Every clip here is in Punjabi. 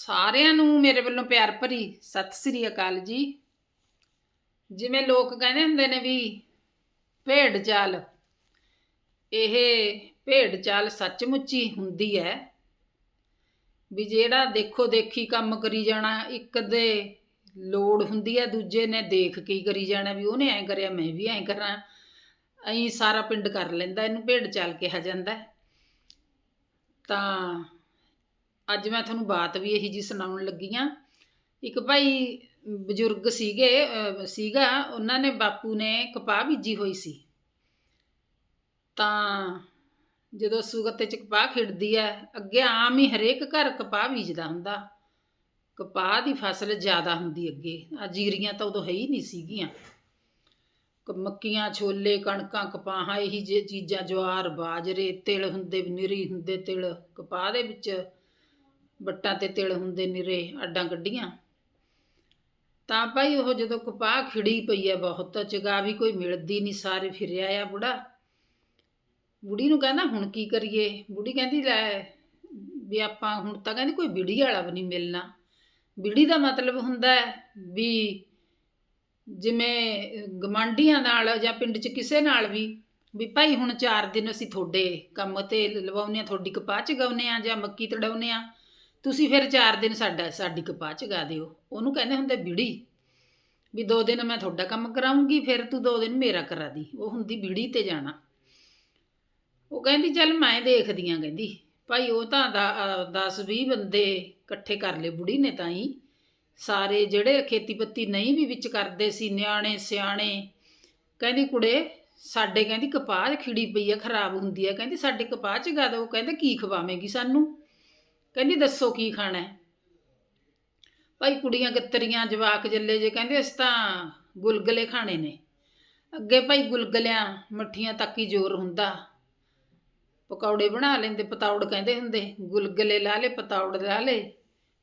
ਸਾਰਿਆਂ ਨੂੰ ਮੇਰੇ ਵੱਲੋਂ ਪਿਆਰ ਭਰੀ ਸਤਿ ਸ੍ਰੀ ਅਕਾਲ ਜੀ। ਜਿਵੇਂ ਲੋਕ ਕਹਿੰਦੇ ਹੁੰਦੇ ਨੇ ਵੀ, ਭੇਡ ਚਾਲ। ਇਹ ਭੇਡ ਚਾਲ ਸੱਚਮੁੱਚ ਹੀ ਹੁੰਦੀ ਹੈ ਵੀ ਜਿਹੜਾ ਦੇਖੋ ਦੇਖੀ ਕੰਮ ਕਰੀ ਜਾਣਾ, ਇੱਕ ਦੇ ਲੋੜ ਹੁੰਦੀ ਹੈ, ਦੂਜੇ ਨੇ ਦੇਖ ਕੇ ਹੀ ਕਰੀ ਜਾਣਾ ਵੀ ਉਹਨੇ ਐਂ ਕਰਿਆ, ਮੈਂ ਵੀ ਐਂ ਕਰਾਂ। ਐਂ ਸਾਰਾ ਪਿੰਡ ਕਰ ਲੈਂਦਾ, ਇਹਨੂੰ ਭੇਡ ਚਾਲ ਕਿਹਾ ਜਾਂਦਾ। ਤਾਂ ਅੱਜ ਮੈਂ ਤੁਹਾਨੂੰ ਬਾਤ ਵੀ ਇਹੀ ਜੀ ਸੁਣਾਉਣ ਲੱਗੀ ਆ। ਇੱਕ ਭਾਈ ਬਜ਼ੁਰਗ ਸੀਗੇ ਸੀਗਾ, ਉਹਨਾਂ ਨੇ ਬਾਪੂ ਨੇ ਕਪਾਹ ਬੀਜੀ ਹੋਈ ਸੀ। ਤਾਂ ਜਦੋਂ ਸੁਗਤ ਚ ਕਪਾਹ ਖਿੜਦੀ ਹੈ ਅੱਗੇ ਆਮ ਹੀ ਹਰੇਕ ਘਰ ਕਪਾਹ ਬੀਜਦਾ ਹੁੰਦਾ। ਕਪਾਹ ਦੀ ਫਸਲ ਜ਼ਿਆਦਾ ਹੁੰਦੀ ਅੱਗੇ। ਆ ਜੀਰੀਆਂ ਤਾਂ ਉਦੋਂ ਹੈ ਹੀ ਨਹੀਂ ਸੀਗੀਆਂ। ਕ- ਮੱਕੀਆਂ, ਛੋਲੇ, ਕਣਕਾਂ ਕਪਾਹਾਂ ਇਹੀ ਜੇ ਚੀਜ਼ਾਂ, ਜਵਾਰ, ਬਾਜਰੇ, ਤਿਲ ਹੁੰਦੇ, ਨਿਰੀ ਹੁੰਦੇ, ਤਿਲ ਕਪਾਹ ਦੇ ਵਿੱਚ। ਵੱਟਾਂ ਤੇ ਤਿਲ ਹੁੰਦੇ ਨਿਰੇ, ਅੱਡਾਂ ਕੱਢੀਆਂ। ਤਾਂ ਭਾਈ ਉਹ ਜਦੋਂ ਕਪਾਹ ਖਿੜੀ ਪਈ ਹੈ ਬਹੁਤ, ਚਗਾ ਵੀ ਕੋਈ ਮਿਲਦੀ ਨਹੀਂ ਸਾਰੇ ਫਿਰਿਆ ਆ ਬੁੜਾ। ਬੁੜੀ ਨੂੰ ਕਹਿੰਦਾ, ਹੁਣ ਕੀ ਕਰੀਏ? ਬੁੜੀ ਕਹਿੰਦੀ, ਲੈ, ਵੀ ਆਪਾਂ ਹੁਣ ਤਾਂ ਕਹਿੰਦੀ ਕੋਈ ਬਿੜੀ ਵਾਲਾ ਵੀ ਨਹੀਂ ਮਿਲਣਾ। ਬਿੜੀ ਦਾ ਮਤਲਬ ਹੁੰਦਾ ਹੈ ਵੀ ਜਿਵੇਂ ਗਮਾਂਡੀਆਂ ਨਾਲ ਜਾਂ ਪਿੰਡ 'ਚ ਕਿਸੇ ਨਾਲ ਵੀ ਵੀ ਭਾਈ ਹੁਣ 4 ਦਿਨ ਅਸੀਂ ਤੁਹਾਡੇ ਕੰਮ ਤੇ ਲਵਾਉਨੇ ਆ ਤੁਹਾਡੀ ਕਪਾਹ ਚ ਗਾਉਨੇ ਆ ਜਾਂ ਮੱਕੀ ਤੜਾਉਨੇ ਆ ਤੁਸੀਂ ਫਿਰ 4 ਦਿਨ ਸਾਡਾ, ਸਾਡੀ ਕਪਾਹ ਚ ਗਾ ਦਿਓ। ਉਹਨੂੰ ਕਹਿੰਦੇ ਹੁੰਦੇ ਬਿੜੀ, ਵੀ 2 ਦਿਨ ਮੈਂ ਤੁਹਾਡਾ ਕੰਮ ਕਰਾਉਂਗੀ, ਫਿਰ ਤੂੰ 2 ਦਿਨ ਮੇਰਾ ਕਰਾ ਦੀ। ਉਹ ਹੁੰਦੀ ਬਿੜੀ ਤੇ ਜਾਣਾ। ਉਹ ਕਹਿੰਦੀ, ਚੱਲ ਮੈਂ ਦੇਖਦੀ ਆ, ਕਹਿੰਦੀ। ਭਾਈ ਉਹ ਤਾਂ 10 20 ਬੰਦੇ ਇਕੱਠੇ ਕਰ ਲਏ ਬੁੜੀ ਨੇ ਤਾਂ ਹੀ। ਸਾਰੇ ਜਿਹੜੇ ਖੇਤੀਪੱਤੀ ਨਹੀਂ ਵੀ ਵਿੱਚ ਕਰਦੇ ਸੀ, ਨਿਆਣੇ, ਸਿਆਣੇ। ਕਹਿੰਦੀ, ਕੁੜੇ, ਸਾਡੇ ਕਹਿੰਦੀ ਕਪਾਹ ਖਿੜੀ ਪਈ ਆ, ਖਰਾਬ ਹੁੰਦੀ ਆ। ਕਹਿੰਦੀ, ਸਾਡੇ ਕਪਾਹ ਚ ਗਾ ਦੋ ਕਹਿੰਦੇ, ਕੀ ਖਵਾਵੇਂਗੀ ਸਾਨੂੰ? ਕਹਿੰਦੀ, ਦੱਸੋ ਕੀ ਖਾਣਾ ਹੈ? ਭਾਈ ਕੁੜੀਆਂ ਗੱਤਰੀਆਂ ਜਵਾਕ ਜੱਲੇ ਜੇ। ਕਹਿੰਦੇ, ਅਸੀਂ ਤਾਂ ਗੁਲਗਲੇ ਖਾਣੇ ਨੇ। ਅੱਗੇ ਭਾਈ ਗੁਲਗਲਿਆਂ, ਮੱਠੀਆਂ ਤੱਕ ਹੀ ਜ਼ੋਰ ਹੁੰਦਾ। ਪਕੌੜੇ ਬਣਾ ਲੈਂਦੇ, ਪਤੌੜ ਕਹਿੰਦੇ ਹੁੰਦੇ। ਗੁਲਗਲੇ ਲਾ ਲੇ ਪਤੌੜ ਲਾ ਲੇ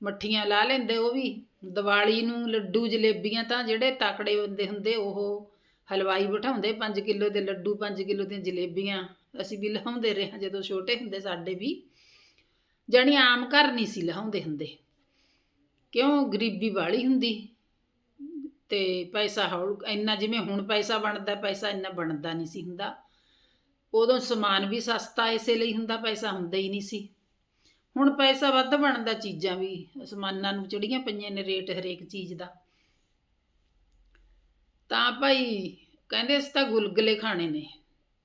ਮੱਠੀਆਂ ਲਾ ਲੈਂਦੇ। ਉਹ ਵੀ ਦੀਵਾਲੀ ਨੂੰ ਲੱਡੂ ਜਲੇਬੀਆਂ ਤਾਂ ਜਿਹੜੇ ਤਾਕੜੇ ਬੰਦੇ ਹੁੰਦੇ, ਉਹ ਹਲਵਾਈ ਬਿਠਾਉਂਦੇ 5 ਕਿਲੋ ਦੇ ਲੱਡੂ 5 ਕਿਲੋ ਦੀਆਂ ਜਲੇਬੀਆਂ। ਅਸੀਂ ਵੀ ਲਹਾਉਂਦੇ ਰਹੇ ਹਾਂ ਜਦੋਂ ਛੋਟੇ ਹੁੰਦੇ, ਸਾਡੇ ਵੀ ਜਾਣੀ ਆਮ ਘਰ ਨਹੀਂ ਸੀ ਲਹਾਉਂਦੇ ਹੁੰਦੇ। ਕਿਉਂ? ਗਰੀਬੀ ਵਾਲੀ ਹੁੰਦੀ। ਤੇ ਪੈਸਾ ਹੌਲ, ਇੰਨਾ ਜਿਵੇਂ ਹੁਣ ਪੈਸਾ ਬਣਦਾ, ਪੈਸਾ ਇੰਨਾ ਬਣਦਾ ਨਹੀਂ ਸੀ ਹੁੰਦਾ। ਉਦੋਂ ਸਮਾਨ ਵੀ ਸਸਤਾ ਇਸੇ ਲਈ ਹੁੰਦਾ, ਪੈਸਾ ਹੁੰਦਾ ਹੀ ਨਹੀਂ ਸੀ। ਹੁਣ ਪੈਸਾ ਵੱਧ ਬਣਦਾ ਚੀਜ਼ਾਂ ਵੀ ਅਸਮਾਨਾਂ ਨੂੰ ਚੜੀਆਂ ਪਈਆਂ ਨੇ ਰੇਟ ਹਰੇਕ ਚੀਜ਼ ਦਾ। ਤਾਂ ਭਾਈ ਕਹਿੰਦੇ ਅਸੀਂ ਤਾਂ ਗੁਲਗਲੇ ਖਾਣੇ ਨੇ।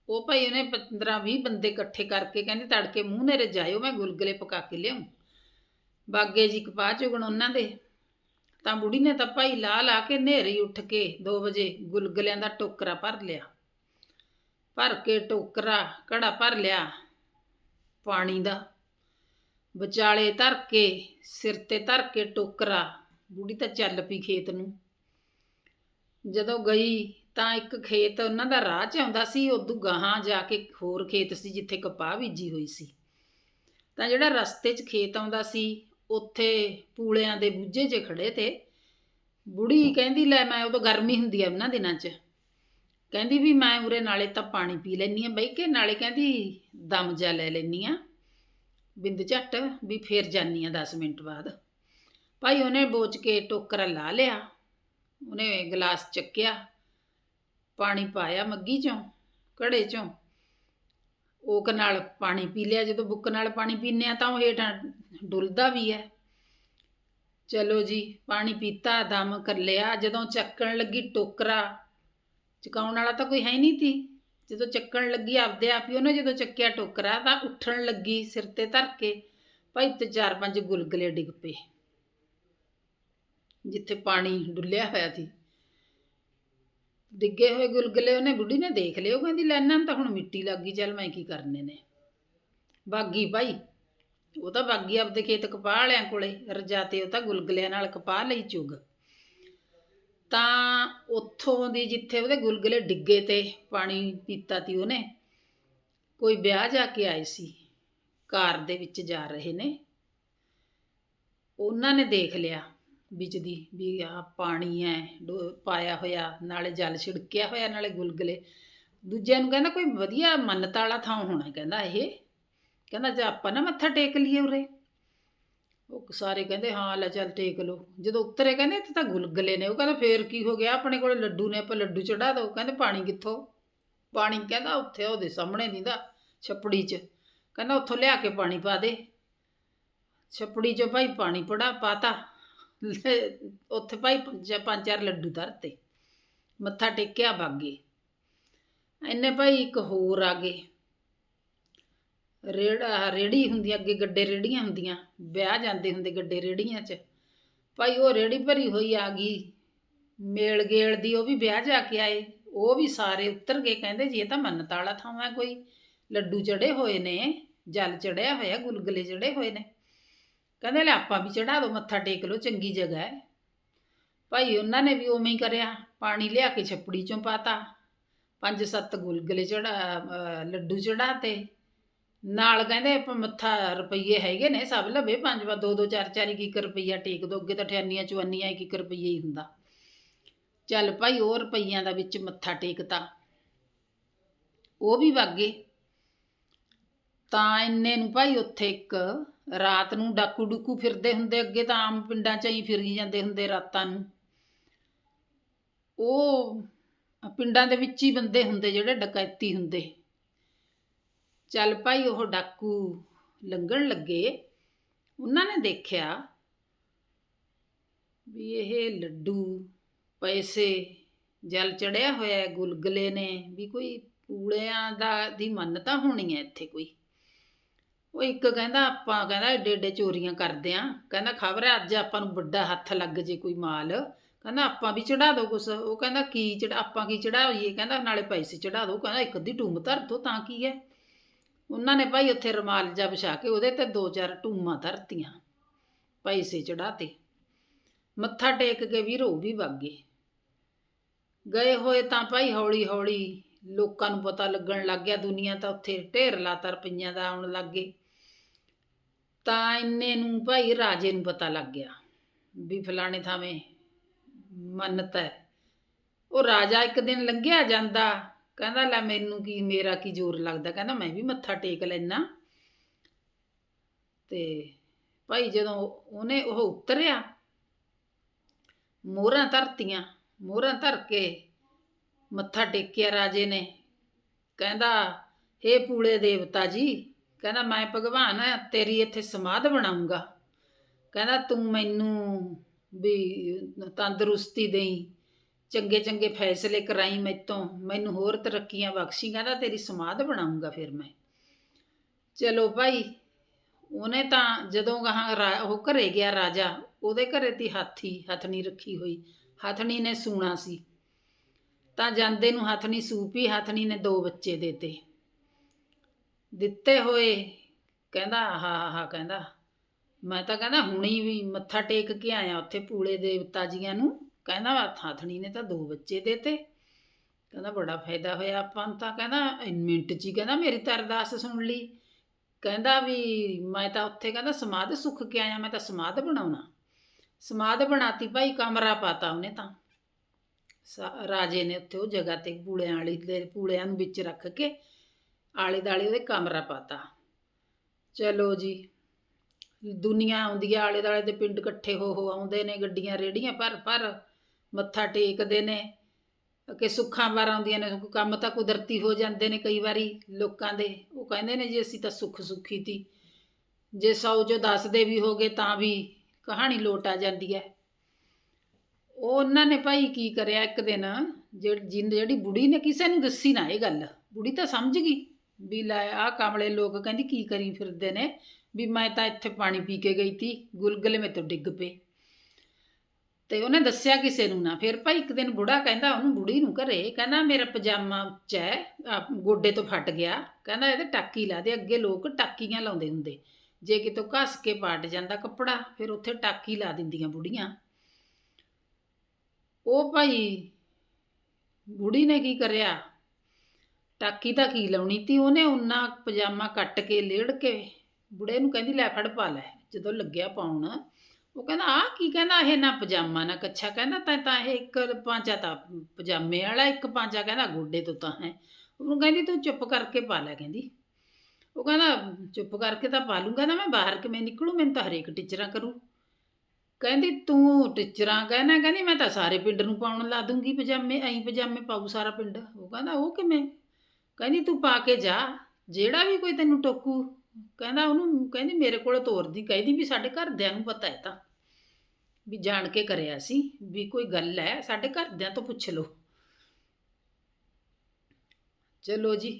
ਉਹ ਭਾਈ ਉਹਨੇ 15 20 ਬੰਦੇ ਇਕੱਠੇ ਕਰਕੇ ਕਹਿੰਦੇ ਤੜਕੇ ਮੂੰਹ ਨੇਰੇ ਜਾਇਓ, ਮੈਂ ਗੁਲਗਲੇ ਪਕਾ ਕੇ ਲਿਆਉਂ ਬਾਗੇ ਜੀ ਕਪਾਹ ਚੁਗਣ ਉਹਨਾਂ ਦੇ। ਤਾਂ ਬੁੜੀ ਨੇ ਤਾਂ ਭਾਈ ਲਾ ਲਾ ਕੇ ਨੇਰੀ ਉੱਠ ਕੇ 2 ਵਜੇ ਗੁਲਗਲਿਆਂ ਦਾ ਟੋਕਰਾ ਭਰ ਲਿਆ। ਭਰ ਕੇ ਟੋਕਰਾ, ਘੜਾ ਭਰ ਲਿਆ ਪਾਣੀ ਦਾ। ਵਿਚਾਲੇ ਧਰ ਕੇ, ਸਿਰ ਤੇ ਧਰ ਕੇ ਟੋਕਰਾ। ਬੁੜੀ ਤਾਂ ਚੱਲ ਪਈ ਖੇਤ ਨੂੰ। ਜਦੋਂ ਗਈ ਤਾਂ ਇੱਕ ਖੇਤ ਉਹਨਾਂ ਦਾ ਰਾਹ ਚ ਆਉਂਦਾ ਸੀ ਉਦੋਂ ਗਾਹਾਂ ਜਾ ਕੇ ਹੋਰ ਖੇਤ ਸੀ ਜਿੱਥੇ ਕਪਾਹ ਬੀਜੀ ਹੋਈ ਸੀ। ਤਾਂ ਜਿਹੜਾ ਰਸਤੇ 'ਚ ਖੇਤ ਆਉਂਦਾ ਸੀ, ਉੱਥੇ ਪੂਲਿਆਂ ਦੇ ਬੂਝੇ 'ਚ ਖੜੇ ਤੇ ਬੁੜੀ ਕਹਿੰਦੀ, ਲੈ ਮੈਂ ਉਦੋਂ ਗਰਮੀ ਹੁੰਦੀ ਆ ਉਹਨਾਂ ਦਿਨਾਂ 'ਚ। ਕਹਿੰਦੀ ਵੀ ਮੈਂ ਉਰੇ ਨਾਲੇ ਤਾਂ ਪਾਣੀ ਪੀ ਲੈਣੀ ਆ, ਬਈ ਕੇ ਨਾਲੇ ਕਹਿੰਦੀ ਦਮ ਜਾ ਲੈ ਲੈਣੀ ਆ। ਬਿੰਦ ਝੱਟ ਵੀ ਫੇਰ ਜਾਨੀ ਆ 10 ਮਿੰਟ ਬਾਅਦ। ਭਾਈ ਉਹਨੇ ਬੋਚ ਕੇ ਟੋਕਰਾ ਲਾ ਲਿਆ, ਉਹਨੇ ਗਲਾਸ ਚੱਕਿਆ। ਪਾਣੀ ਪਾਇਆ ਮੱਗੀ ਚੋਂ ਘੜੇ ਚੋਂ। ਓਕ ਨਾਲ ਪਾਣੀ ਪੀ ਲਿਆ, ਜਦੋਂ ਬੁੱਕ ਨਾਲ ਪਾਣੀ ਪੀਨੇ ਆ ਤਾਂ ਉਹ ਹੇਠਾਂ ਡੁੱਲਦਾ ਵੀ ਹੈ। ਚਲੋ ਜੀ, ਪਾਣੀ ਪੀਤਾ, ਦਮ ਕਰ ਲਿਆ। ਜਦੋਂ ਚੱਕਣ ਲੱਗੀ ਟੋਕਰਾ, ਚਕਾਉਣ ਵਾਲਾ ਤਾਂ ਕੋਈ ਹੈ ਨਹੀਂ ਤੀ ਜਦੋਂ ਚੱਕਣ ਲੱਗੀ ਆਪਦੇ ਆਪ ਹੀ, ਉਹਨੇ ਜਦੋਂ ਚੱਕਿਆ ਟੋਕਰਾ ਤਾਂ ਉੱਠਣ ਲੱਗੀ ਸਿਰ ਤੇ ਧਰ ਕੇ। ਭਾਈ ਤੇ ਚਾਰ ਪੰਜ ਗੁਲਗਲੇ ਡਿੱਗ ਪਏ। ਜਿੱਥੇ ਪਾਣੀ ਡੁੱਲਿਆ ਹੋਇਆ ਸੀ। ਡਿੱਗੇ ਹੋਏ ਗੁਲਗਲੇ ਉਹਨੇ ਬੁੱਢੀ ਨੇ ਦੇਖ ਲਿਓ ਕਹਿੰਦੀ ਲੈ ਇਹਨਾਂ ਨੂੰ ਤਾਂ ਹੁਣ ਮਿੱਟੀ ਲੱਗ ਗਈ, ਚੱਲ ਮੈਂ ਕੀ ਕਰਨੇ ਨੇ। ਬਾਗੀ ਭਾਈ, ਉਹ ਤਾਂ ਬਾਗੀ ਆਪਦੇ ਖੇਤ ਕਪਾਹ ਵਾਲਿਆਂ ਕੋਲੇ, ਰਜਾਤੇ ਉਹ ਤਾਂ ਗੁਲਗਲਿਆਂ ਨਾਲ ਕਪਾਹ ਲਈ ਚੁਗ। ਤਾਂ ਉੱਥੋਂ ਦੀ ਜਿੱਥੇ ਉਹਦੇ ਗੁਲਗਲੇ ਡਿੱਗੇ ਤੇ ਪਾਣੀ ਪੀਤਾ ਤੀ ਉਹਨੇ, ਕੋਈ ਵਿਆਹ ਜਾ ਕੇ ਆਏ ਸੀ, ਕਾਰ ਦੇ ਵਿੱਚ ਜਾ ਰਹੇ ਨੇ। ਉਹਨਾਂ ਨੇ ਦੇਖ ਲਿਆ। ਵਿੱਚ ਦੀ ਵੀ ਆ ਪਾਣੀ ਹੈ ਡੋ- ਪਾਇਆ ਹੋਇਆ ਨਾਲੇ ਜਲ ਛਿੜਕਿਆ ਹੋਇਆ ਨਾਲੇ ਗੁਲਗਲੇ। ਦੂਜਿਆਂ ਨੂੰ ਕਹਿੰਦਾ ਕੋਈ ਵਧੀਆ ਮੰਨਤ ਵਾਲਾ ਥਾਂ ਹੋਣਾ ਕਹਿੰਦਾ ਇਹ। ਕਹਿੰਦਾ ਜੇ ਆਪਾਂ ਨਾ ਮੱਥਾ ਟੇਕ ਲਈਏ ਉਰੇ। ਉਹ ਸਾਰੇ ਕਹਿੰਦੇ ਹਾਂ ਲੈ ਚੱਲ ਟੇਕ ਲਓ। ਜਦੋਂ ਉੱਤਰੇ ਕਹਿੰਦੇ ਇੱਥੇ ਤਾਂ ਗੁਲਗਲੇ ਨੇ। ਉਹ ਕਹਿੰਦਾ ਫੇਰ ਕੀ ਹੋ ਗਿਆ? ਆਪਣੇ ਕੋਲ ਲੱਡੂ ਨੇ ਆਪਾਂ ਲੱਡੂ ਚੜਾ ਦਿਓ ਕਹਿੰਦੇ ਪਾਣੀ ਕਿੱਥੋਂ? ਪਾਣੀ ਕਹਿੰਦਾ ਉੱਥੇ ਉਹਦੇ ਸਾਹਮਣੇ ਦਿੰਦਾ ਛੱਪੜੀ 'ਚ। ਕਹਿੰਦਾ ਉੱਥੋਂ ਲਿਆ ਕੇ ਪਾਣੀ ਪਾ ਦੇ। ਛੱਪੜੀ 'ਚੋਂ ਭਾਈ ਪਾਣੀ ਪੜਾ ਪਾਤਾ ਲੈ, ਉੱਥੇ ਭਾਈ ਪੰਜ ਪੰਜ ਚਾਰ ਲੱਡੂ ਧਰਤੇ। ਮੱਥਾ ਟੇਕਿਆ ਬਾਗੇ। ਇੰਨੇ ਭਾਈ ਇੱਕ ਹੋਰ ਆ ਗਏ। ਰੇੜਾ, ਰੇੜੀ ਹੁੰਦੀ ਅੱਗੇ ਗੱਡੇ ਰੇੜੀਆਂ ਹੁੰਦੀਆਂ। ਵਿਆਹ ਜਾਂਦੇ ਹੁੰਦੇ ਗੱਡੇ ਰੇੜੀਆਂ 'ਚ। ਭਾਈ ਉਹ ਰੇੜੀ ਭਰੀ ਹੋਈ ਆ ਗਈ। ਮੇਲ ਗੇਲ ਦੀ ਉਹ ਵੀ ਵਿਆਹ ਜਾ ਕੇ ਆਏ। ਉਹ ਵੀ ਸਾਰੇ ਉਤਰ ਗਏ। ਕਹਿੰਦੇ ਜੀ, ਇਹ ਤਾਂ ਮੰਨਤ ਵਾਲਾ ਥਾਂ ਹੈ ਕੋਈ। ਲੱਡੂ ਚੜੇ ਹੋਏ ਨੇ, ਜਲ ਚੜਿਆ ਹੋਇਆ, ਗੁਲਗੁਲੇ ਚੜੇ ਹੋਏ ਨੇ। ਕਹਿੰਦੇ ਲੈ ਆਪਾਂ ਵੀ ਚੜਾ ਦੋ, ਮੱਥਾ ਟੇਕ ਲਓ, ਚੰਗੀ ਜਗ੍ਹਾ ਹੈ। ਭਾਈ ਉਹਨਾਂ ਨੇ ਵੀ ਉਵੇਂ ਹੀ ਕਰਿਆ, ਪਾਣੀ ਲਿਆ ਕੇ ਛੱਪੜੀ ਚੋਂ ਪਾਤਾ। ਪੰਜ ਸੱਤ ਗੁਲਗਲੇ ਚੜਾ ਲੱਡੂ ਚੜਾਤੇ। ਨਾਲ ਕਹਿੰਦੇ ਆਪਾਂ ਮੱਥਾ ਰੁਪਈਏ ਹੈਗੇ ਨੇ, ਸਭ ਲਵੇ ਪੰਜ ਵਾ ਦੋ ਦੋ, ਚਾਰ ਚਾਰ ਇੱਕ ਇੱਕ ਰੁਪਈਆ ਟੇਕ ਦੋ, ਅੱਗੇ ਤਾਂ ਠਿਆਨੀਆਂ ਚਵੰਨੀਆਂ ਇੱਕ ਇੱਕ ਰੁਪਈਏ ਹੀ ਹੁੰਦਾ। ਚੱਲ ਭਾਈ ਉਹ ਰੁਪਈਆਂ ਦਾ ਵਿੱਚ ਮੱਥਾ ਟੇਕਤਾ। ਉਹ ਵੀ ਵਾਗੇ ਤਾਂ ਇੰਨੇ ਨੂੰ ਭਾਈ ਉੱਥੇ ਇੱਕ ਰਾਤ ਨੂੰ ਡਾਕੂ ਡੁਕੂ ਫਿਰਦੇ ਹੁੰਦੇ ਅੱਗੇ ਤਾਂ ਆਮ ਪਿੰਡਾਂ 'ਚ ਹੀ ਫਿਰੀ ਜਾਂਦੇ ਹੁੰਦੇ ਰਾਤਾਂ ਨੂੰ। ਉਹ ਪਿੰਡਾਂ ਦੇ ਵਿੱਚ ਹੀ ਬੰਦੇ ਹੁੰਦੇ ਜਿਹੜੇ ਡਕੈਤੀ ਹੁੰਦੇ। ਚੱਲ ਭਾਈ ਉਹ ਡਾਕੂ ਲੰਘਣ ਲੱਗੇ। ਉਹਨਾਂ ਨੇ ਦੇਖਿਆ ਵੀ ਇਹ ਲੱਡੂ ਪੈਸੇ ਜਲ ਚੜਿਆ ਹੋਇਆ ਹੈ, ਗੁਲਗੁਲੇ ਨੇ। ਵੀ ਕੋਈ ਪੂੜਿਆਂ ਦਾ ਦੀ ਮੰਨਤਾ ਹੋਣੀ ਹੈ ਇੱਥੇ ਕੋਈ। ਉਹ ਇੱਕ ਕਹਿੰਦਾ ਆਪਾਂ ਕਹਿੰਦਾ ਏਡੇ ਏਡੇ ਚੋਰੀਆਂ ਕਰਦੇ ਆ। ਕਹਿੰਦਾ ਖਬਰ ਹੈ, ਅੱਜ ਆਪਾਂ ਨੂੰ ਵੱਡਾ ਹੱਥ ਲੱਗ ਜੇ ਕੋਈ ਮਾਲ। ਕਹਿੰਦਾ ਆਪਾਂ ਵੀ ਚੜਾ ਦੋ ਕੁਛ। ਉਹ ਕਹਿੰਦਾ ਕੀ ਚੜਾ, ਆਪਾਂ ਕੀ ਚੜਾਈਏ? ਕਹਿੰਦਾ ਨਾਲੇ ਪੈਸੇ ਚੜਾ ਦੋ। ਕਹਿੰਦਾ ਇੱਕ ਅੱਧੀ ਟੂਮ ਧਰ ਦੋ, ਤਾਂ ਕੀ ਹੈ? ਉਹਨਾਂ ਨੇ ਭਾਈ ਉੱਥੇ ਰਮਾਲ ਜਾ ਵਿਛਾ ਕੇ ਉਹਦੇ ਤੇ ਦੋ ਚਾਰ ਟੂਮਾਂ ਧਰਤੀਆਂ। ਪੈਸੇ ਚੜਾਤੇ। ਮੱਥਾ ਟੇਕ ਕੇ ਵੀਰ ਉਹ ਵੀ ਵਾਗੇ ਗਏ। ਗਏ ਹੋਏ ਤਾਂ ਭਾਈ ਹੌਲੀ ਹੌਲੀ ਲੋਕਾਂ ਨੂੰ ਪਤਾ ਲੱਗਣ ਲੱਗ ਗਿਆ। ਦੁਨੀਆ ਤਾਂ ਉੱਥੇ ਢੇਰ ਲਾਤਾ ਰੁਪਈਆਂ ਦਾ ਆਉਣ ਲੱਗ ਗਏ। ਤਾਂ ਇੰਨੇ ਨੂੰ ਭਾਈ ਰਾਜੇ ਨੂੰ ਪਤਾ ਲੱਗ ਗਿਆ ਵੀ ਫਲਾਣੇ ਥਾਵੇਂ ਮੰਨਤ ਹੈ। ਉਹ ਰਾਜਾ ਇੱਕ ਦਿਨ ਲੰਘਿਆ ਜਾਂਦਾ, ਕਹਿੰਦਾ, ਲੈ ਮੈਨੂੰ ਕੀ, ਮੇਰਾ ਕੀ ਜ਼ੋਰ ਲੱਗਦਾ? ਕਹਿੰਦਾ, ਮੈਂ ਵੀ ਮੱਥਾ ਟੇਕ ਲੈਣਾ ਤੇ ਭਾਈ ਜਦੋਂ ਉਹਨੇ ਉਹ ਉਤਰਿਆ, ਮੋਹਰਾਂ ਧਰਤੀਆਂ, ਮੋਹਰਾਂ ਧਰ ਕੇ ਮੱਥਾ ਟੇਕਿਆ ਰਾਜੇ ਨੇ। ਕਹਿੰਦਾ, ਹੇ ਪੂਲੇ ਦੇਵਤਾ ਜੀ ਕਹਿੰਦਾ, ਮੈਂ ਭਗਵਾਨ ਆ, ਤੇਰੀ ਇੱਥੇ ਸਮਾਧ ਬਣਾਉਂਗਾ। ਕਹਿੰਦਾ, ਤੂੰ ਮੈਨੂੰ ਵੀ ਤੰਦਰੁਸਤੀ ਦੇਈ ਚੰਗੇ ਚੰਗੇ ਫੈਸਲੇ ਕਰਾਈ ਮੈਤੋਂ ਮੈਨੂੰ ਹੋਰ ਤਰੱਕੀਆਂ ਬਖਸ਼ੀ। ਕਹਿੰਦਾ, ਤੇਰੀ ਸਮਾਧ ਬਣਾਉਂਗਾ ਫਿਰ ਮੈਂ। ਚਲੋ ਭਾਈ, ਉਹਨੇ ਤਾਂ ਜਦੋਂ ਗਾਹਾਂ ਰਾ- ਉਹ ਘਰੇ ਗਿਆ ਰਾਜਾ, ਉਹਦੇ ਘਰੇ ਤੀ ਹਾਥੀ, ਹਥਣੀ ਰੱਖੀ ਹੋਈ। ਹਥਣੀ ਨੇ ਸੂਣਾ ਸੀ। ਤਾਂ ਜਾਂਦੇ ਨੂੰ ਹਥਣੀ ਸੂਪੀ ਹਥਣੀ ਨੇ ਦੋ ਬੱਚੇ ਦੇਤੇ ਦਿੱਤੇ ਹੋਏ, ਕਹਿੰਦਾ, ਆਹਾ ਆਹਾ, ਕਹਿੰਦਾ। ਮੈਂ ਤਾਂ ਕਹਿੰਦਾ, ਹੁਣੀ ਵੀ ਮੱਥਾ ਟੇਕ ਕੇ ਆਇਆ ਉੱਥੇ ਪੂਲੇ ਦੇਵਤਾ ਜੀਆਂ ਨੂੰ। ਕਹਿੰਦਾ ਹਥਣੀ ਨੇ ਤਾਂ ਦੋ ਬੱਚੇ ਦੇਤੇ। ਕਹਿੰਦਾ, ਬੜਾ ਫਾਇਦਾ ਹੋਇਆ ਆਪਾਂ ਨੂੰ ਤਾਂ। ਕਹਿੰਦਾ ਮਿੰਟ 'ਚ ਹੀ ਕਹਿੰਦਾ, ਮੇਰੀ ਤਾਂ ਅਰਦਾਸ ਸੁਣ ਲਈ। ਕਹਿੰਦਾ ਵੀ, ਮੈਂ ਤਾਂ ਉੱਥੇ ਕਹਿੰਦਾ, ਸਮਾਧ ਸੁੱਖ ਕੇ ਆਇਆ, ਮੈਂ ਤਾਂ ਸਮਾਧ ਬਣਾਉਣਾ। ਸਮਾਧ ਬਣਾਤੀ ਭਾਈ, ਕਮਰਾ ਪਾਤਾ ਉਹਨੇ ਤਾਂ। ਸਾ- ਰਾਜੇ ਨੇ ਉੱਥੇ ਉਹ ਜਗ੍ਹਾ ਤੇ ਪੂਲਿਆਂ ਵਾਲੀ ਦੇ, ਪੂਲਿਆਂ ਨੂੰ ਵਿੱਚ ਰੱਖ ਕੇ ਆਲੇ ਦਾਲੇ ਉਹਦੇ ਕਮਰਾ ਪਾਤਾ। ਚਲੋ ਜੀ, ਦੁਨੀਆ ਆਉਂਦੀ ਆ ਆਲੇ ਦਾਲੇ ਦੇ ਪਿੰਡ ਇਕੱਠੇ ਹੋ ਹੋ ਆਉਂਦੇ ਨੇ, ਗੱਡੀਆਂ ਰੇੜੀਆਂ ਭਰ ਭਰ ਮੱਥਾ ਟੇਕਦੇ ਨੇ, ਕਿ ਸੁੱਖਾਂ ਵਾਰ ਆਉਂਦੀਆਂ ਨੇ, ਕੰਮ ਤਾਂ ਕੁਦਰਤੀ ਹੋ ਜਾਂਦੇ ਨੇ ਕਈ ਵਾਰੀ ਲੋਕਾਂ ਦੇ। ਉਹ ਕਹਿੰਦੇ ਨੇ ਜੀ, ਅਸੀਂ ਤਾਂ ਸੁੱਖ ਸੁੱਖੀ ਤੀ। ਜੇ ਸੌ ਚੋਂ ਦਸ ਦੇ ਵੀ ਹੋ ਗਏ, ਤਾਂ ਵੀ ਕਹਾਣੀ ਲੋਟ ਆ ਜਾਂਦੀ ਹੈ ਉਹ ਉਹਨਾਂ ਨੇ ਭਾਈ ਕੀ ਕਰਿਆ ਇੱਕ ਦਿਨ ਜਿਹੜੀ ਜਿਨ- ਜਿਹੜੀ ਬੁੜੀ ਨੇ, ਕਿਸੇ ਨੂੰ ਦੱਸੀ ਨਾ ਇਹ ਗੱਲ। ਬੁੜੀ ਤਾਂ ਸਮਝ ਗਈ। ਵੀ ਲੈ ਆ ਕਮਲੇ ਲੋਕ ਕਹਿੰਦੀ ਕੀ ਕਰੀ ਫਿਰਦੇ ਨੇ? ਵੀ ਮੈਂ ਤਾਂ ਇੱਥੇ ਪਾਣੀ ਪੀ ਕੇ ਗਈ ਤੀ, ਗੁਲਗੁਲੇ ਮੇ ਤੋਂ ਡਿੱਗ ਪਏ। ਤੇ ਉਹਨੇ ਦੱਸਿਆ ਕਿਸੇ ਨੂੰ ਨਾ, ਫਿਰ ਭਾਈ ਇੱਕ ਦਿਨ ਬੁੜਾ ਕਹਿੰਦਾ ਉਹਨੂੰ ਬੁੜੀ ਨੂੰ ਘਰੇ, ਕਹਿੰਦਾ ਮੇਰਾ ਪਜਾਮਾ ਉੱਚਾ ਹੈ ਗੋਡੇ ਤੋਂ ਫਟ ਗਿਆ। ਕਹਿੰਦਾ ਇਹਦੇ ਟਾਕੀ ਲਾ ਦੇ, ਅੱਗੇ ਲੋਕ ਟਾਕੀਆਂ ਲਾਉਂਦੇ ਹੁੰਦੇ। ਜੇ ਕਿਤੋਂ ਘਸ ਕੇ ਪਾਟ ਜਾਂਦਾ ਕੱਪੜਾ, ਫਿਰ ਉੱਥੇ ਟਾਕੀ ਲਾ ਦਿੰਦੀਆਂ ਬੁੜੀਆਂ। ਉਹ ਭਾਈ ਬੁੜੀ ਨੇ ਕੀ ਕਰਿਆ? ਟਾਕੀ ਤਾਂ ਕੀ ਲਾਉਣੀ? ਤੀ ਉਹਨੇ ਉਹਨਾਂ ਪਜਾਮਾ ਕੱਟ ਕੇ ਲੇੜ ਕੇ ਬੁੜੇ ਨੂੰ ਕਹਿੰਦੀ, ਲੈ ਫੜ ਪਾ ਲੈ, ਜਦੋਂ ਲੱਗਿਆ ਪਾਉਣ। ਉਹ ਕਹਿੰਦਾ ਆ ਕੀ ਕਹਿੰਦਾ ਇਹ ਨਾ ਪਜਾਮਾ, ਨਾ ਕੱਛਾ ਕਹਿੰਦਾ, ਤਾਂ ਤਾਂ ਇਹ ਇੱਕ ਪਾਂਚਾ ਤਾਂ ਪਜਾਮੇ ਵਾਲਾ, ਇੱਕ ਪਾਂਚਾ ਕਹਿੰਦਾ ਗੋਡੇ ਤੋਂ ਤਾਂ ਹੈ। ਉਹਨੂੰ ਕਹਿੰਦੀ, ਤੂੰ ਚੁੱਪ ਕਰਕੇ ਪਾ ਲੈ, ਕਹਿੰਦੀ। ਉਹ ਕਹਿੰਦਾ, ਚੁੱਪ ਕਰਕੇ ਤਾਂ ਪਾ ਲੂੰਗਾ ਨਾ ਮੈਂ ਬਾਹਰ ਕਿਵੇਂ ਨਿਕਲੂ, ਮੈਨੂੰ ਤਾਂ ਹਰੇਕ ਟੀਚਰਾਂ ਕਰੂ। ਕਹਿੰਦੀ, ਤੂੰ ਟੀਚਰਾਂ ਕਹਿਣਾ, ਕਹਿੰਦੀ ਮੈਂ ਤਾਂ ਸਾਰੇ ਪਿੰਡ ਨੂੰ ਪਾਉਣ ਲਾ ਦੂੰਗੀ ਪਜਾਮੇ, ਐਂ ਪਜਾਮੇ ਪਾਉ ਸਾਰਾ ਪਿੰਡ। ਉਹ ਕਹਿੰਦਾ, ਉਹ ਕਿਵੇਂ? ਕਹਿੰਦੀ, ਤੂੰ ਪਾ ਕੇ ਜਾ, ਜਿਹੜਾ ਵੀ ਕੋਈ ਤੈਨੂੰ ਟੋਕੂ। ਕਹਿੰਦਾ ਉਹਨੂੰ, ਕਹਿੰਦੀ, ਮੇਰੇ ਕੋਲ ਤੋਰਦੀ। ਕਹਿੰਦੀ ਵੀ ਸਾਡੇ ਘਰਦਿਆਂ ਨੂੰ ਪਤਾ ਹੈ ਤਾਂ, ਵੀ ਜਾਣ ਕੇ ਕਰਿਆ ਸੀ, ਵੀ ਕੋਈ ਗੱਲ ਹੈ, ਸਾਡੇ ਘਰਦਿਆਂ ਤੋਂ ਪੁੱਛ ਲਓ। ਚਲੋ ਜੀ,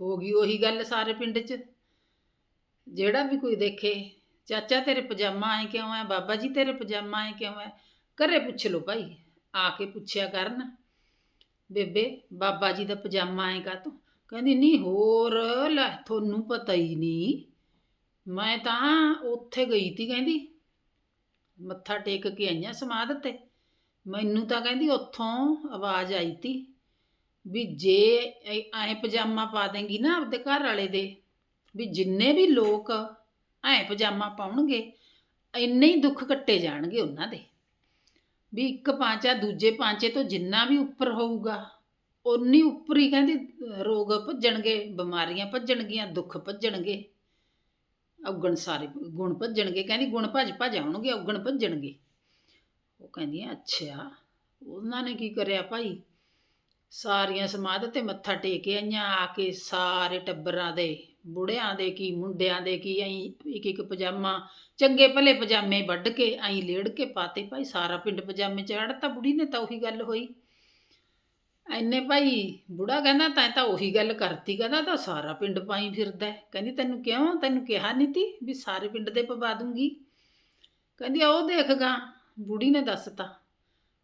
ਹੋ ਗਈ ਉਹੀ ਗੱਲ ਸਾਰੇ ਪਿੰਡ 'ਚ। ਜਿਹੜਾ ਵੀ ਕੋਈ ਦੇਖੇ, ਚਾਚਾ ਤੇਰੇ ਪਜਾਮਾ ਆਏ ਕਿਉਂ ਹੈ ਬਾਬਾ ਜੀ ਤੇਰੇ ਪਜਾਮਾ ਆਏ ਕਿਉਂ ਹੈ ਘਰੇ ਪੁੱਛ ਲਓ ਭਾਈ, ਆ ਕੇ ਪੁੱਛਿਆ ਕਰਨ। ਬੇਬੇ, ਬਾਬਾ ਜੀ ਦਾ ਪਜਾਮਾ ਐ ਕਾ ਕਹਿੰਦੀ, ਨਹੀਂ ਹੋਰ, ਲੈ ਤੁਹਾਨੂੰ ਪਤਾ ਹੀ ਨਹੀਂ। ਮੈਂ ਤਾਂ ਉੱਥੇ ਗਈ ਤੀ ਕਹਿੰਦੀ। ਮੱਥਾ ਟੇਕ ਕੇ ਆਈਆਂ ਸਮਾਧ ਤੇ। ਮੈਨੂੰ ਤਾਂ ਕਹਿੰਦੀ ਉੱਥੋਂ ਆਵਾਜ਼ ਆਈ ਤੀ ਵੀ ਜੇ ਐ ਪਜਾਮਾ ਪਾ ਦੇਂਗੀ ਨਾ ਆਪਦੇ ਘਰ ਵਾਲੇ ਦੇ, ਵੀ ਜਿੰਨੇ ਵੀ ਲੋਕ ਐ ਪਜਾਮਾ ਪਾਉਣਗੇ, ਇੰਨੇ ਹੀ ਦੁੱਖ ਕੱਟੇ ਜਾਣਗੇ ਉਹਨਾਂ ਦੇ। ਵੀ ਇੱਕ ਪਾਂਚਾ ਦੂਜੇ ਪਾਂਚੇ ਤੋਂ ਜਿੰਨਾ ਵੀ ਉੱਪਰ ਹੋਊਗਾ ਉਨੀ ਉੱਪਰ ਹੀ ਕਹਿੰਦੀ ਰੋਗ ਭੱਜਣਗੇ, ਬਿਮਾਰੀਆਂ ਭੱਜਣਗੀਆਂ, ਦੁੱਖ ਭੱਜਣਗੇ। ਔਗਣ ਸਾਰੇ ਗੁਣ ਭੱਜਣਗੇ, ਕਹਿੰਦੀ ਗੁਣ ਭੱਜ ਭੱਜ ਆਉਣਗੇ, ਔਗਣ ਭੱਜਣਗੇ। ਉਹ ਕਹਿੰਦੀ ਅੱਛਾ ਉਹਨਾਂ ਨੇ ਕੀ ਕਰਿਆ ਭਾਈ? ਸਾਰੀਆਂ ਸਮਾਧ ਤੇ ਮੱਥਾ ਟੇਕੇ ਆਈਆਂ, ਆ ਕੇ ਸਾਰੇ ਟੱਬਰਾਂ ਦੇ ਬੁੜਿਆਂ ਦੇ ਕੀ, ਮੁੰਡਿਆਂ ਦੇ ਕੀ, ਐਂ ਇੱਕ ਇੱਕ ਪਜਾਮਾ ਚੰਗੇ ਭਲੇ ਪਜਾਮੇ ਵੱਢ ਕੇ, ਐਂ ਲੇੜ ਕੇ ਪਾਤੇ ਭਾਈ, ਸਾਰਾ ਪਿੰਡ ਪਜਾਮੇ ਚੜ੍ਹਤਾ ਬੁੜੀ ਨੇ ਤਾਂ ਉਹੀ ਗੱਲ ਹੋਈ। ਐਨੇ ਭਾਈ, ਬੁੜਾ ਕਹਿੰਦਾ ਤੈਂ ਤਾਂ ਉਹੀ ਗੱਲ ਕਰਤੀ, ਕਹਿੰਦਾ ਤਾਂ ਸਾਰਾ ਪਿੰਡ ਪਾਈ ਫਿਰਦਾ ਕਹਿੰਦੀ, ਤੈਨੂੰ ਕਿਉਂ, ਤੈਨੂੰ ਕਿਹਾ ਨਹੀਂ ਤੀ ਵੀ ਸਾਰੇ ਪਿੰਡ ਦੇ ਪਵਾ ਦੂੰਗੀ? ਕਹਿੰਦੀ ਆ ਉਹ ਦੇਖਗਾ ਬੁੜੀ ਨੇ ਦੱਸਤਾ।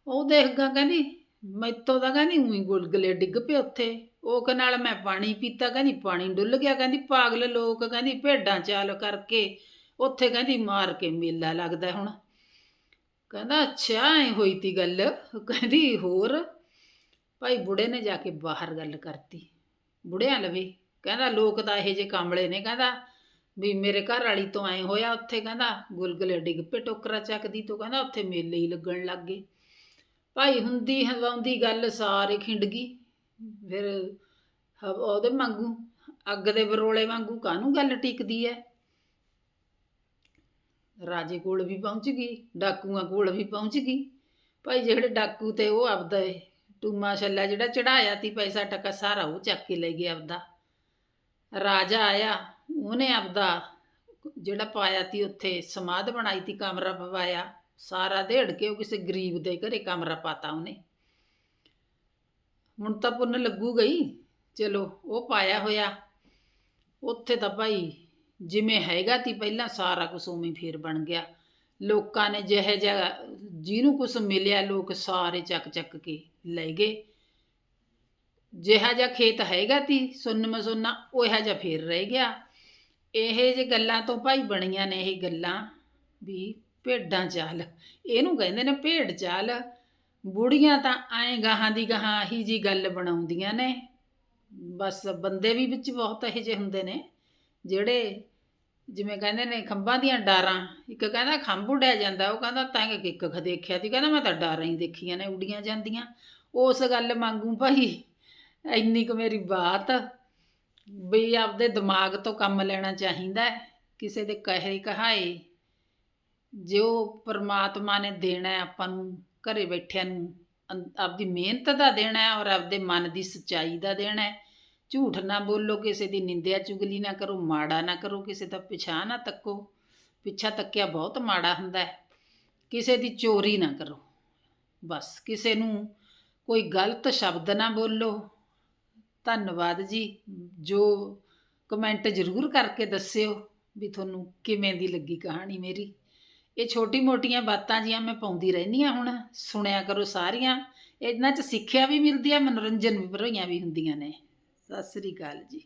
ਉਹ ਦੇਖਗਾ ਕਹਿੰਦੀ ਮੈਤੋਂ ਤਾਂ ਕਹਿੰਦੀ ਉਹੀ ਗੁਲਗਲੇ ਡਿੱਗ ਪਏ ਉੱਥੇ। ਉਹ ਕ ਨਾਲ ਮੈਂ ਪਾਣੀ ਪੀਤਾ, ਕਹਿੰਦੀ ਪਾਣੀ ਡੁੱਲ ਗਿਆ, ਕਹਿੰਦੀ ਪਾਗਲ ਲੋਕ, ਕਹਿੰਦੀ ਭੇਡਾਂ ਚਾਲ ਕਰਕੇ ਉੱਥੇ ਕਹਿੰਦੀ ਮਾਰ ਕੇ ਮੇਲਾ ਲੱਗਦਾ ਹੁਣ। ਕਹਿੰਦਾ ਅੱਛਾ, ਐ ਹੋਈ ਤੀ ਗੱਲ। ਕਹਿੰਦੀ ਹੋਰ, ਭਾਈ ਬੁੜੇ ਨੇ ਜਾ ਕੇ ਬਾਹਰ ਗੱਲ ਕਰਤੀ। ਬੁੜਿਆਂ ਲਵੇ, ਕਹਿੰਦਾ ਲੋਕ ਤਾਂ ਇਹੋ ਜਿਹੇ ਕਾਮਲੇ ਨੇ, ਕਹਿੰਦਾ ਵੀ ਮੇਰੇ ਘਰ ਵਾਲੀ ਤੋਂ ਐ ਹੋਇਆ ਉੱਥੇ, ਕਹਿੰਦਾ ਗੁਲਗੁਲੇ ਡਿੱਗ ਪਏ ਟੋਕਰਾ ਚੱਕਦੀ ਤੋਂ, ਕਹਿੰਦਾ ਉੱਥੇ ਮੇਲੇ ਹੀ ਲੱਗਣ ਲੱਗ ਗਏ। ਭਾਈ ਹੁੰਦੀ ਹਵਾਉਂਦੀ ਗੱਲ, ਸਾਰੇ ਖਿੰਡ ਗਈ। ਫਿਰ ਹ- ਉਹਦੇ ਵਾਂਗੂ, ਅੱਗ ਦੇ ਬਰੋਲੇ ਵਾਂਗੂ ਕਾਹਨੂੰ ਗੱਲ ਟਿਕਦੀ ਐ? ਰਾਜੇ ਕੋਲ ਵੀ ਪਹੁੰਚ ਗਈ, ਡਾਕੂਆਂ ਕੋਲ ਵੀ ਪਹੁੰਚ ਗਈ। ਭਾਈ ਜਿਹੜੇ ਡਾਕੂ ਤੇ ਉਹ ਆਪਦਾ ਏ, ਟੂਮਾ ਛੱਲਾ ਜਿਹੜਾ ਚੜਾਇਆ ਤੀ ਪੈਸਾ ਟਕਾ ਸਾਰਾ ਉਹ ਚੱਕ ਕੇ ਲੈ ਗਿਆ ਆਪਦਾ। ਰਾਜਾ ਆਇਆ, ਉਹਨੇ ਆਪਦਾ ਜਿਹੜਾ ਪਾਇਆ ਤੀ ਉੱਥੇ ਸਮਾਧ ਬਣਾਈ ਤੀ, ਕਮਰਾ ਪਵਾਇਆ। ਸਾਰਾ ਦੇੜ ਕੇ ਉਹ ਕਿਸੇ ਗਰੀਬ ਦੇ ਘਰੇ ਕਮਰਾ ਪਾਤਾ ਉਹਨੇ। ਹੁਣ ਤਾਂ ਪੁੰਨ ਲੱਗੂ ਗਈ। ਚਲੋ, ਉਹ ਪਾਇਆ ਹੋਇਆ। ਉੱਥੇ ਤਾਂ ਭਾਈ ਜਿਵੇਂ ਹੈਗਾ ਤੀ, ਪਹਿਲਾਂ ਸਾਰਾ ਕੁਝ ਉਵੇਂ ਫੇਰ ਬਣ ਗਿਆ। ਲੋਕਾਂ ਨੇ ਜਿਹੇ ਜਿਹਾ ਜਿਹਨੂੰ ਕੁਝ ਮਿਲਿਆ, ਲੋਕ ਸਾਰੇ ਚੱਕ ਚੱਕ ਕੇ ਲੈ ਗਏ। ਜਿਹਾ ਜਿਹਾ ਖੇਤ ਹੈਗਾ ਤੀ, ਸੁੰਨ ਮਸੁੰਨਾ, ਉਹ ਜਿਹਾ ਫੇਰ ਰਹਿ ਗਿਆ। ਇਹ ਜੇ ਗੱਲਾਂ ਤੋਂ ਭਾਈ ਬਣੀਆਂ ਨੇ ਇਹ ਗੱਲਾਂ, ਵੀ ਭੇਡਾਂ ਚਾਲ, ਇਹਨੂੰ ਕਹਿੰਦੇ ਨੇ ਭੇਡ ਚਾਲ। ਬੁੜੀਆਂ ਤਾਂ ਐਂ ਗਾਹਾਂ ਦੀ ਗਾਹਾਂ ਆਹੀ ਜੀ ਗੱਲ ਬਣਾਉਂਦੀਆਂ ਨੇ ਬਸ ਬੰਦੇ ਵੀ ਵਿੱਚ ਬਹੁਤ ਇਹੋ ਜਿਹੇ ਹੁੰਦੇ ਨੇ, ਜਿਹੜੇ ਜਿਵੇਂ ਕਹਿੰਦੇ ਨੇ ਖੰਭਾਂ ਦੀਆਂ ਡਾਰਾਂ, ਇੱਕ ਕਹਿੰਦਾ ਖੰਭ ਉੱਡਿਆ ਜਾਂਦਾ, ਉਹ ਕਹਿੰਦਾ ਤਾਂ ਕਿ ਇੱਕ ਖ ਦੇਖਿਆ ਤੀ, ਕਹਿੰਦਾ ਮੈਂ ਤਾਂ ਡਾਰਾਂ ਹੀ ਦੇਖੀਆਂ ਨੇ ਉੱਡੀਆਂ ਜਾਂਦੀਆਂ ਉਸ ਗੱਲ ਮੰਗੂ ਭਾਈ ਇੰਨੀ ਕੁ ਮੇਰੀ ਬਾਤ ਵੀ ਆਪਦੇ ਦਿਮਾਗ ਤੋਂ ਕੰਮ ਲੈਣਾ ਚਾਹੀਦਾ ਹੈ। ਕਿਸੇ ਦੇ ਕਹੇ ਕਹਾਏ, ਜੋ ਪਰਮਾਤਮਾ ਨੇ ਦੇਣਾ ਆਪਾਂ ਨੂੰ ਘਰੇ ਬੈਠਿਆਂ ਨੂੰ ਅੰ- ਆਪਦੀ ਮਿਹਨਤ ਦਾ ਦੇਣਾ ਹੈ ਔਰ ਆਪਦੇ ਮਨ ਦੀ ਸੱਚਾਈ ਦਾ ਦੇਣਾ ਹੈ। ਝੂਠ ਨਾ ਬੋਲੋ ਕਿਸੇ ਦੀ ਨਿੰਦਿਆ ਚੁਗਲੀ ਨਾ ਕਰੋ, ਮਾੜਾ ਨਾ ਕਰੋ, ਕਿਸੇ ਦਾ ਪਿਛਾਂ ਨਾ ਤੱਕੋ। ਪਿੱਛਾ ਤੱਕਿਆ ਬਹੁਤ ਮਾੜਾ ਹੁੰਦਾ ਹੈ। ਕਿਸੇ ਦੀ ਚੋਰੀ ਨਾ ਕਰੋ। ਬਸ ਕਿਸੇ ਨੂੰ ਕੋਈ ਗਲਤ ਸ਼ਬਦ ਨਾ ਬੋਲੋ। ਧੰਨਵਾਦ ਜੀ। ਜੋ ਕਮੈਂਟ ਜ਼ਰੂਰ ਕਰਕੇ ਦੱਸਿਓ ਵੀ ਤੁਹਾਨੂੰ ਕਿਵੇਂ ਦੀ ਲੱਗੀ ਕਹਾਣੀ ਮੇਰੀ। ਇਹ ਛੋਟੀ ਮੋਟੀਆਂ ਬਾਤਾਂ ਜੀਆਂ ਮੈਂ ਪਾਉਂਦੀ ਰਹਿੰਦੀ ਹਾਂ ਹੁਣ, ਸੁਣਿਆ ਕਰੋ ਸਾਰੀਆਂ। ਇਹਨਾਂ 'ਚ ਸਿੱਖਿਆ ਵੀ ਮਿਲਦੀ ਹੈ, ਮਨੋਰੰਜਨ ਵੀ ਭਰੋਈਆਂ ਵੀ ਹੁੰਦੀਆਂ ਨੇ। ਸਤਿ ਸ੍ਰੀ ਅਕਾਲ ਜੀ।